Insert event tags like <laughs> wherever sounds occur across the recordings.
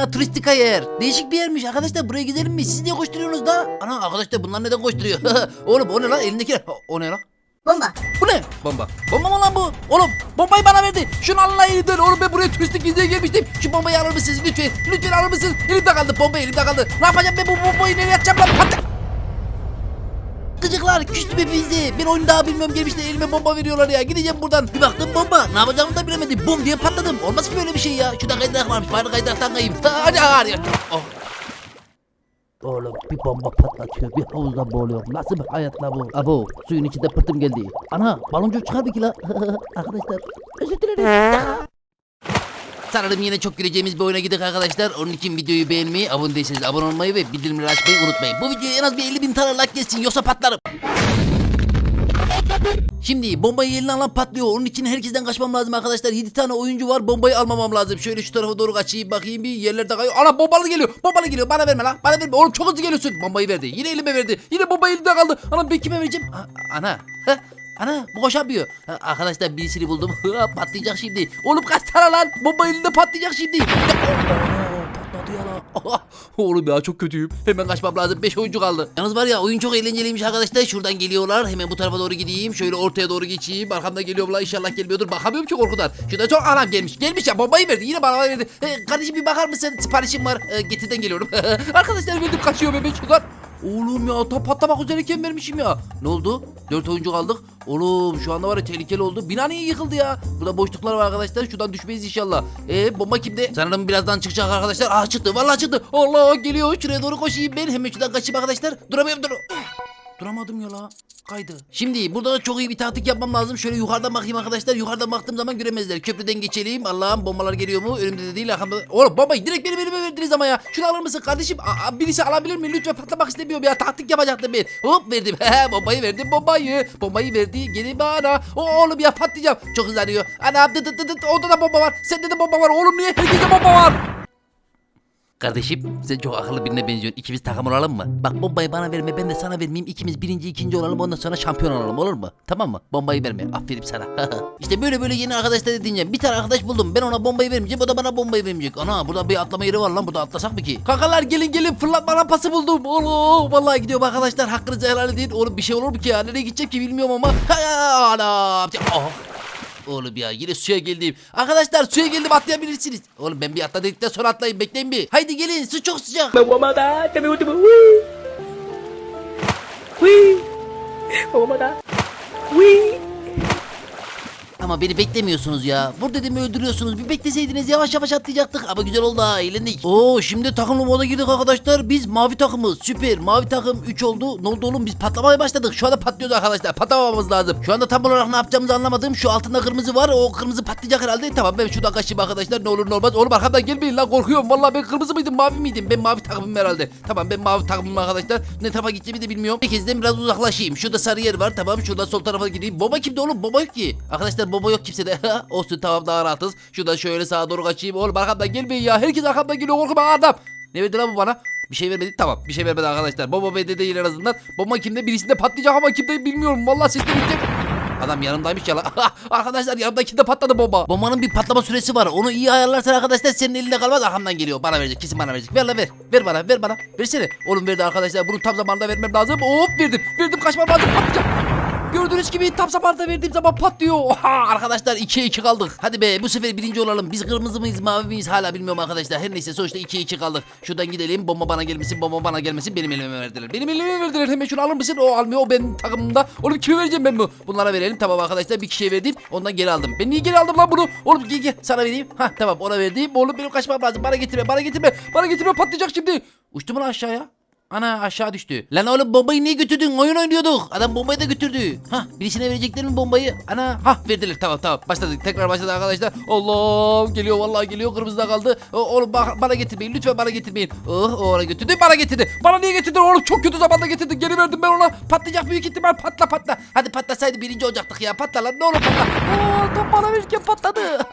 Ana turistik yer. Değişik bir yermiş arkadaşlar buraya gidelim mi? Siz niye koşturuyorsunuz da? Ana arkadaşlar bunlar neden koşturuyor? <laughs> Oğlum o ne lan elindekiler? O ne lan? Bomba. Bu ne? Bomba. Bomba mı lan bu? Oğlum bombayı bana verdi. Şunu alın lan elimden. Oğlum ben buraya turistik vizeye gelmiştim. Şu bombayı alır mısınız lütfen? Lütfen alır mısınız? Elimde kaldı. Bomba elimde kaldı. Ne yapacağım ben bu bombayı nereye atacağım lan? Patla. Gıcıklar küstü be bizi. Ben oyunu daha bilmiyorum gelmişler elime bomba veriyorlar ya. Gideceğim buradan. Bir baktım bomba. Ne yapacağımı da bilemedim. Bum diye patladım. Olmaz ki böyle bir şey ya. Şurada kaydırak varmış. Bari kaydıraktan kayayım. Hadi hadi. Oh. Oğlum bir bomba patlatıyor bir havuzda boğuluyor. Nasıl bir hayat la bu? Abo suyun içinde pırtım geldi. Ana baloncuk çıkar bir ki la. <laughs> Arkadaşlar özür dilerim. <laughs> Sanırım yine çok güleceğimiz bir oyuna gidelim arkadaşlar. Onun için videoyu beğenmeyi, abone değilseniz abone olmayı ve bildirimleri açmayı unutmayın. Bu videoya en az bir 50 bin tane like gelsin yoksa patlarım. Şimdi bombayı eline alan patlıyor. Onun için herkesten kaçmam lazım arkadaşlar. 7 tane oyuncu var. Bombayı almamam lazım. Şöyle şu tarafa doğru kaçayım bakayım bir yerlerde kayıyor. Ana bombalı geliyor. Bombalı geliyor. Bana verme lan. Bana verme. Oğlum çok hızlı geliyorsun. Bombayı verdi. Yine elime verdi. Yine bomba elimde kaldı. Ana ben kime vereceğim? Ana. Heh. Ana bu koşamıyor. Arkadaşlar birisini buldum. <laughs> patlayacak şimdi. Oğlum kaç tane lan? Bomba elinde patlayacak şimdi. <laughs> Patladı ya lan. <laughs> Oğlum ya çok kötüyüm. Hemen kaçmam lazım. 5 oyuncu kaldı. Yalnız var ya oyun çok eğlenceliymiş arkadaşlar. Şuradan geliyorlar. Hemen bu tarafa doğru gideyim. Şöyle ortaya doğru geçeyim. Arkamda geliyorlar. İnşallah gelmiyordur. Bakamıyorum ki korkudan. Şurada çok anam gelmiş. Gelmiş ya bombayı verdi. Yine bana verdi. E, kardeşim bir bakar mısın? Siparişim var. E, getirden geliyorum. arkadaşlar verdim kaçıyor bebek şuradan. Oğlum ya tam patlamak üzereyken vermişim ya. Ne oldu? 4 oyuncu kaldık. Oğlum şu anda var ya tehlikeli oldu. Bina niye yıkıldı ya? Burada boşluklar var arkadaşlar. Şuradan düşmeyiz inşallah. E bomba kimde? Sanırım birazdan çıkacak arkadaşlar. Aa çıktı. Vallahi çıktı. Allah geliyor. Şuraya doğru koşayım ben. Hemen şuradan kaçayım arkadaşlar. Duramıyorum dur. Duramadım ya la. Kaydı. Şimdi burada çok iyi bir taktik yapmam lazım. Şöyle yukarıdan bakayım arkadaşlar. Yukarıdan baktığım zaman göremezler. Köprüden geçelim. Allah'ım bombalar geliyor mu? Önümde de değil arkamda. da- Oğlum bombayı direkt benim elime verdiniz ama ya. Şunu alır mısın kardeşim? Aa, birisi alabilir mi? Lütfen patlamak istemiyorum ya. Taktik yapacaktım ben. Hop verdim. <laughs> bombayı verdim bombayı. Bombayı verdi. Geri bana. O oğlum ya patlayacağım. Çok hızlanıyor. Anam dıt dıt dıt. Orada da bomba var. Sende de bomba var. Oğlum niye herkeste bomba var? Kardeşim sen çok akıllı birine benziyorsun. İkimiz takım olalım mı? Bak bombayı bana verme ben de sana vermeyeyim. İkimiz birinci ikinci olalım ondan sonra şampiyon olalım olur mu? Tamam mı? Bombayı verme. Aferin sana. <laughs> işte böyle böyle yeni arkadaşlar edineceğim. Bir tane arkadaş buldum. Ben ona bombayı vermeyeceğim. O da bana bombayı vermeyecek. Ana burada bir atlama yeri var lan. Burada atlasak mı ki? Kankalar gelin gelin fırlatma rampası buldum. Oğlum vallahi gidiyorum arkadaşlar. Hakkınızı helal edin. Oğlum bir şey olur mu ki ya? Nereye gideceğim ki bilmiyorum ama. Ha, Anam. Oh. Oğlum ya yine suya geldim. Arkadaşlar suya geldim atlayabilirsiniz. Oğlum ben bir atla dedikten sonra atlayın bekleyin bir. Haydi gelin su çok sıcak. Vamos Ama beni beklemiyorsunuz ya. Vur dedimi öldürüyorsunuz. Bir bekleseydiniz yavaş yavaş atlayacaktık. Ama güzel oldu ha eğlendik. Oo şimdi takımlı moda girdik arkadaşlar. Biz mavi takımız. Süper. Mavi takım 3 oldu. Ne oldu oğlum biz patlamaya başladık. Şu anda patlıyoruz arkadaşlar. Patlamamamız lazım. Şu anda tam olarak ne yapacağımızı anlamadım. Şu altında kırmızı var. O kırmızı patlayacak herhalde. Tamam ben şuradan kaçayım arkadaşlar. Ne olur ne olmaz. Oğlum arkamdan gelmeyin lan korkuyorum. Vallahi ben kırmızı mıydım mavi miydim? Ben mavi takımım herhalde. Tamam ben mavi takımım arkadaşlar. Ne tarafa gideceğimi de bilmiyorum. Bir kezden biraz uzaklaşayım. Şurada sarı yer var. Tamam şuradan sol tarafa gideyim. Bomba kimde oğlum? Bomba yok ki. Arkadaşlar bomba yok kimsede. <laughs> Olsun tamam daha rahatız. Şuradan şöyle sağa doğru kaçayım. Oğlum arkamdan gelmeyin ya. Herkes arkamdan geliyor. Korkma adam. Ne verdi lan bu bana? Bir şey vermedi. Tamam. Bir şey vermedi arkadaşlar. Bomba bende değil en azından. Bomba kimde? Birisinde patlayacak ama kimde bilmiyorum. Vallahi sesle gidecek. Adam yanımdaymış ya lan. <laughs> arkadaşlar yanımdakinde patladı bomba. Bombanın bir patlama süresi var. Onu iyi ayarlarsan arkadaşlar senin elinde kalmaz. Arkamdan geliyor. Bana verecek. Kesin bana verecek. Ver lan ver. Ver bana. Ver bana. Versene. Oğlum verdi arkadaşlar. Bunu tam zamanında vermem lazım. Hop verdim. Verdim kaçmam lazım. Patlayacak. Gördüğünüz gibi tam zamanında verdiğim zaman patlıyor. Oha, arkadaşlar 2'ye 2 kaldık. Hadi be bu sefer birinci olalım. Biz kırmızı mıyız mavi miyiz hala bilmiyorum arkadaşlar. Her neyse sonuçta 2'ye 2 kaldık. Şuradan gidelim. Bomba bana gelmesin. Bomba bana gelmesin. Benim elime verdiler. Benim elime verdiler. Hemen şunu alır mısın? O almıyor. O benim takımımda. Oğlum kime vereceğim ben bu? Bunlara verelim. Tamam arkadaşlar bir kişiye verdim. Ondan geri aldım. Ben niye geri aldım lan bunu? Oğlum gel gel sana vereyim. Ha tamam ona verdim. Oğlum benim kaçmam lazım. Bana getirme. Bana getirme. Bana getirme patlayacak şimdi. Uçtu mu lan aşağıya? Ana aşağı düştü. Lan oğlum bombayı niye götürdün? Oyun oynuyorduk. Adam bombayı da götürdü. Hah birisine verecekler mi bombayı? Ana hah verdiler tamam tamam. Başladık tekrar başladı arkadaşlar. Allah geliyor vallahi geliyor kırmızıda kaldı. Oğlum bana getirmeyin lütfen bana getirmeyin. Oh ona götürdü bana getirdi. Bana niye getirdin oğlum çok kötü zamanda getirdin. Geri verdim ben ona. Patlayacak büyük ihtimal patla patla. Hadi patlasaydı birinci olacaktık ya. Patla lan ne olur patla. Aa, tam bana verirken patladı. <laughs>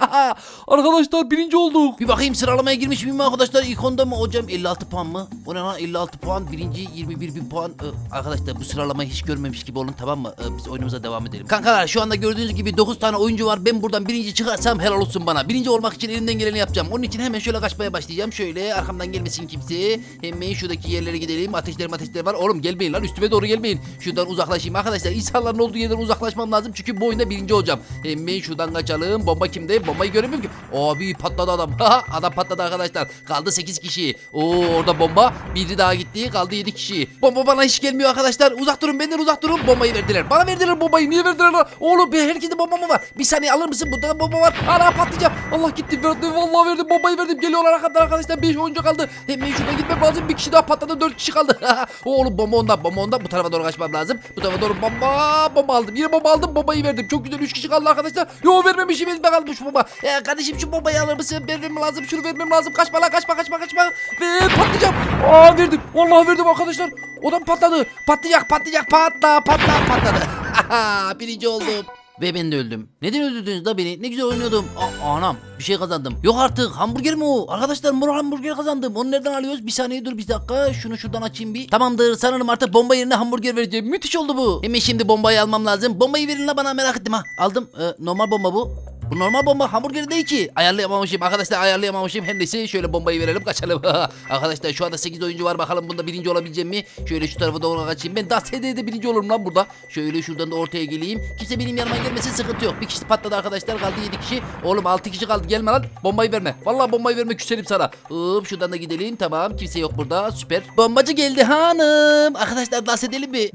arkadaşlar birinci olduk. Bir bakayım sıralamaya girmiş miyim arkadaşlar? İlk onda mı hocam 56 puan mı? O ne lan 56 puan Birinci 21 bin puan. Ee, arkadaşlar bu sıralamayı hiç görmemiş gibi olun tamam mı? Ee, biz oyunumuza devam edelim. Kankalar şu anda gördüğünüz gibi 9 tane oyuncu var. Ben buradan birinci çıkarsam helal olsun bana. Birinci olmak için elimden geleni yapacağım. Onun için hemen şöyle kaçmaya başlayacağım. Şöyle arkamdan gelmesin kimse. Hemen şuradaki yerlere gidelim. Ateşlerim ateşler var. Oğlum gelmeyin lan üstüme doğru gelmeyin. Şuradan uzaklaşayım arkadaşlar. İnsanların olduğu yerden uzaklaşmam lazım. Çünkü bu oyunda birinci olacağım. Hemen şuradan kaçalım. Bomba kimde? Bombayı göremiyorum ki. Abi patladı adam. <laughs> adam patladı arkadaşlar. Kaldı 8 kişi. Oo orada bomba. Biri daha gitti. Kaldı 7 kişi. Bomba bana hiç gelmiyor arkadaşlar. Uzak durun benden uzak durun. Bombayı verdiler. Bana verdiler bombayı. Niye verdiler lan? Oğlum be herkeste bomba var? Bir saniye alır mısın? Burada da bomba var. Ana patlayacağım. Allah gitti verdi. Vallahi verdim. Bombayı verdim. Geliyorlar arkadan arkadaşlar. 5 oyuncu kaldı. Hemen şuradan gitmem lazım. Bir kişi daha patladı. 4 kişi kaldı. <laughs> Oğlum bomba onda. Bomba onda. Bu tarafa doğru kaçmam lazım. Bu tarafa doğru bomba. Bomba aldım. Yine bomba aldım. Bombayı verdim. Çok güzel. 3 kişi kaldı arkadaşlar. Yo vermemişim. Elimde kalmış bomba. Ya kardeşim şu bombayı alır mısın? Vermem lazım. Şunu vermem lazım. Kaçma lan. Kaçma kaçma kaçma. Ve patlayacağım. Aa verdim. Vallahi verdim arkadaşlar. Odam patladı. Patlayacak patlayacak. Patla patla patladı. <laughs> Birinci oldum. Ve ben de öldüm. Neden öldürdünüz da beni? Ne güzel oynuyordum. A- anam bir şey kazandım. Yok artık hamburger mi o? Arkadaşlar mor hamburger kazandım. Onu nereden alıyoruz? Bir saniye dur bir dakika. Şunu şuradan açayım bir. Tamamdır sanırım artık bomba yerine hamburger vereceğim. Müthiş oldu bu. Hemen şimdi bombayı almam lazım. Bombayı verin la bana merak ettim ha. Aldım. Ee, normal bomba bu. Bu normal bomba hamburger değil ki. Ayarlayamamışım arkadaşlar ayarlayamamışım. Her neyse şöyle bombayı verelim kaçalım. arkadaşlar şu anda 8 oyuncu var bakalım bunda birinci olabileceğim mi? Şöyle şu tarafa doğru kaçayım. Ben daha SD'de birinci olurum lan burada. Şöyle şuradan da ortaya geleyim. Kimse benim yanıma gelmesin sıkıntı yok. Bir kişi patladı arkadaşlar kaldı 7 kişi. Oğlum 6 kişi kaldı gelme lan. Bombayı verme. Vallahi bombayı verme küserim sana. Hop şuradan da gidelim tamam. Kimse yok burada süper. Bombacı geldi hanım. Arkadaşlar dans edelim mi?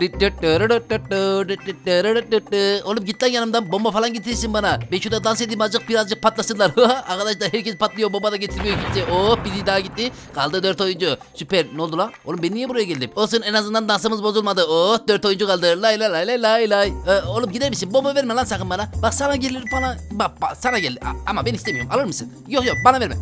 Oğlum git lan yanımdan bomba falan getirsin bana. Ben şurada dans edeyim azıcık birazcık patlasınlar. <laughs> Arkadaşlar herkes patlıyor bomba da getirmiyor kimse. Oh biri daha gitti. Kaldı 4 oyuncu. Süper. Ne oldu lan? Oğlum ben niye buraya geldim? Olsun en azından dansımız bozulmadı. Oh 4 oyuncu kaldı. Lay lay lay lay lay lay. Ee, oğlum gider misin? Bomba verme lan sakın bana. Bak sana gelir falan. Bak, bak sana geldi. A- Ama ben istemiyorum. Alır mısın? Yok yok bana verme.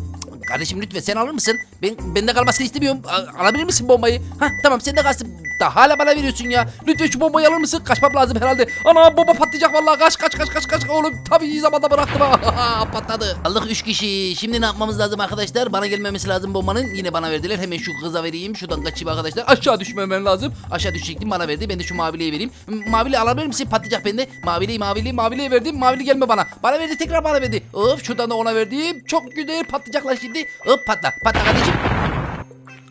Kardeşim lütfen sen alır mısın? Ben bende kalmasını istemiyorum. A- alabilir misin bombayı? Ha tamam sende kalsın. Da hala bana veriyorsun ya. Lütfen şu bombayı alır mısın? Kaçmam lazım herhalde. Ana bomba patlayacak vallahi. Kaç kaç kaç kaç kaç. Oğlum tabii iyi zamanda bıraktım ha. <laughs> Patladı. Aldık 3 kişi. Şimdi ne yapmamız lazım arkadaşlar? Bana gelmemesi lazım bombanın. Yine bana verdiler. Hemen şu kıza vereyim. Şuradan kaçayım arkadaşlar. Aşağı düşmemen lazım. Aşağı düşecektim bana verdi. Ben de şu maviliye vereyim. Mavili alabilir misin? Patlayacak bende. Mavili mavili maviliye verdim. Mavili gelme bana. Bana verdi tekrar bana verdi. Hop şuradan da ona verdim. Çok güzel patlayacaklar şimdi. Hop patla. Patla kardeşim.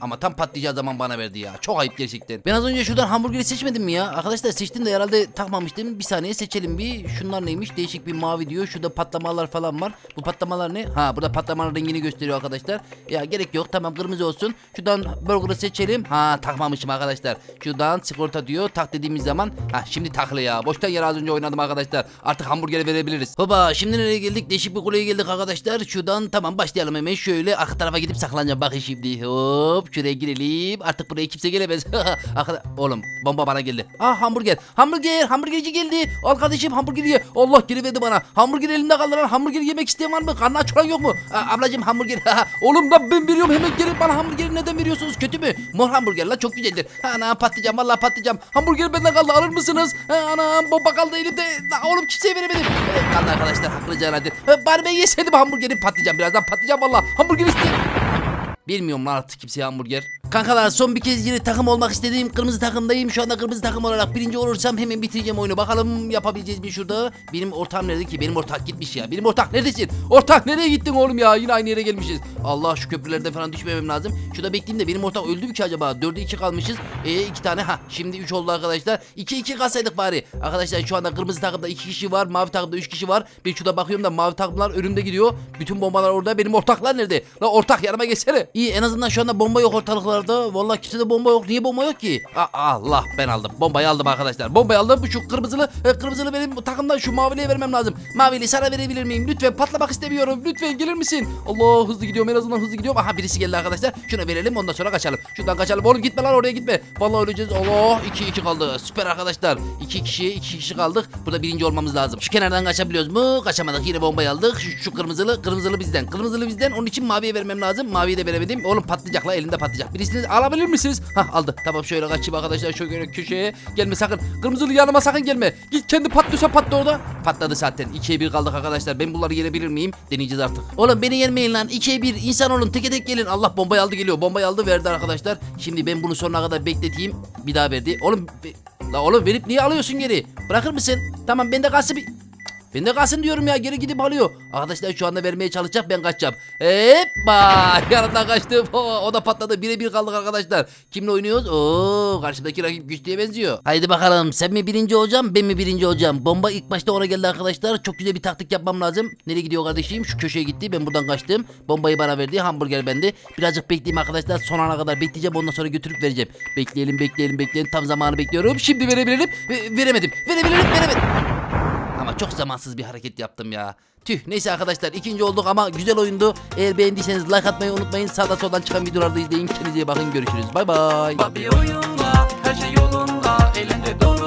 Ama tam patlayacağı zaman bana verdi ya. Çok ayıp gerçekten. Ben az önce şuradan hamburgeri seçmedim mi ya? Arkadaşlar seçtim de herhalde takmamıştım. Bir saniye seçelim bir. Şunlar neymiş? Değişik bir mavi diyor. Şurada patlamalar falan var. Bu patlamalar ne? Ha burada patlamaların rengini gösteriyor arkadaşlar. Ya gerek yok. Tamam kırmızı olsun. Şuradan burger'ı seçelim. Ha takmamışım arkadaşlar. Şuradan sigorta diyor. Tak dediğimiz zaman. Ha şimdi taklı ya. Boştan yere az önce oynadım arkadaşlar. Artık hamburgeri verebiliriz. Baba şimdi nereye geldik? Değişik bir kuleye geldik arkadaşlar. Şuradan tamam başlayalım hemen. Şöyle arka tarafa gidip saklanacağım. Bakın şimdi. Hop şuraya girelim. Artık buraya kimse gelemez. <laughs> Oğlum bomba bana geldi. Ah hamburger. Hamburger. Hamburgerci geldi. Al kardeşim hamburger ye. Allah geri verdi bana. Hamburger elimde kaldı lan. Hamburger yemek isteyen var mı? Karnı aç yok mu? Aa, ablacım hamburger. <laughs> oğlum lan ben veriyorum hemen geri bana hamburgeri neden veriyorsunuz? Kötü mü? Mor hamburger la çok güzeldir. Ana patlayacağım valla patlayacağım. Hamburger benden kaldı alır mısınız? Ha, anam bomba kaldı elimde. Oğlum kimseye veremedim. Evet, kaldı arkadaşlar haklıca herhalde. Bari ben yeseydim hamburgeri patlayacağım. Birazdan patlayacağım valla. Hamburger istedim. 1 milyon artık kimseye hamburger Kankalar son bir kez yine takım olmak istediğim kırmızı takımdayım. Şu anda kırmızı takım olarak birinci olursam hemen bitireceğim oyunu. Bakalım yapabileceğiz mi şurada? Benim ortağım nerede ki? Benim ortak gitmiş ya. Benim ortak neredesin? Ortak nereye gittin oğlum ya? Yine aynı yere gelmişiz. Allah şu köprülerden falan düşmemem lazım. Şurada bekleyeyim de benim ortak öldü mü ki acaba? Dörde iki kalmışız. E iki tane ha. Şimdi üç oldu arkadaşlar. İki iki kalsaydık bari. Arkadaşlar şu anda kırmızı takımda iki kişi var. Mavi takımda üç kişi var. Ben şurada bakıyorum da mavi takımlar önümde gidiyor. Bütün bombalar orada. Benim ortaklar nerede? La ortak yanıma geçsene. İyi en azından şu anda bomba yok ortalıklarda. Vallahi kimsede bomba yok. Niye bomba yok ki? Aa, Allah ben aldım. Bombayı aldım arkadaşlar. Bombayı aldım. Şu kırmızılı. e, kırmızılı benim takımdan şu maviliye vermem lazım. Mavili sana verebilir miyim? Lütfen patlamak istemiyorum. Lütfen gelir misin? Allah hızlı gidiyorum. En azından hızlı gidiyorum. Aha birisi geldi arkadaşlar. Şuna verelim ondan sonra kaçalım. Şuradan kaçalım. Oğlum gitme lan oraya gitme. Vallahi öleceğiz. Allah 2 2 kaldı. Süper arkadaşlar. 2 kişi 2 kişi kaldık. Burada birinci olmamız lazım. Şu kenardan kaçabiliyoruz mu? Kaçamadık. Yine bombayı aldık. Şu, şu kırmızılı. Kırmızılı bizden. Kırmızılı bizden. Onun için maviye vermem lazım. Maviyi de veremedim. Oğlum patlayacak la elinde patlayacak. Birisi misiniz? Alabilir misiniz? Hah aldı. Tamam şöyle kaçayım arkadaşlar şöyle köşeye. Gelme sakın. Kırmızılı yanıma sakın gelme. Git kendi patlıyorsa patla orada. Patladı zaten. 2'ye 1 kaldık arkadaşlar. Ben bunları yenebilir miyim? Deneyeceğiz artık. Oğlum beni yenmeyin lan. 2'ye 1 insan olun. Teke tek gelin. Allah bombayı aldı geliyor. Bombayı aldı verdi arkadaşlar. Şimdi ben bunu sonuna kadar bekleteyim. Bir daha verdi. Oğlum be- La oğlum verip niye alıyorsun geri? Bırakır mısın? Tamam bende kalsın bir... Bende kalsın diyorum ya geri gidip alıyor. Arkadaşlar şu anda vermeye çalışacak ben kaçacağım. Heppa <laughs> yanından kaçtım. <laughs> O da patladı. Bire bir kaldık arkadaşlar. Kimle oynuyoruz? Oo karşımdaki rakip güçlüye benziyor. Haydi bakalım sen mi birinci olacağım ben mi birinci olacağım? Bomba ilk başta ona geldi arkadaşlar. Çok güzel bir taktik yapmam lazım. Nereye gidiyor kardeşim? Şu köşeye gitti. Ben buradan kaçtım. Bombayı bana verdi. Hamburger bende. Birazcık bekleyeyim arkadaşlar. Son ana kadar bekleyeceğim. Ondan sonra götürüp vereceğim. Bekleyelim bekleyelim bekleyelim. Tam zamanı bekliyorum. Şimdi verebilirim. Ve- veremedim. Verebilirim veremedim. Çok zamansız bir hareket yaptım ya. Tüh neyse arkadaşlar ikinci olduk ama güzel oyundu. Eğer beğendiyseniz like atmayı unutmayın. Sağda soldan çıkan videolarda izleyin. Kendinize bakın görüşürüz. Bay bay. Bak bir oyunda her şey yolunda Eğlence dolu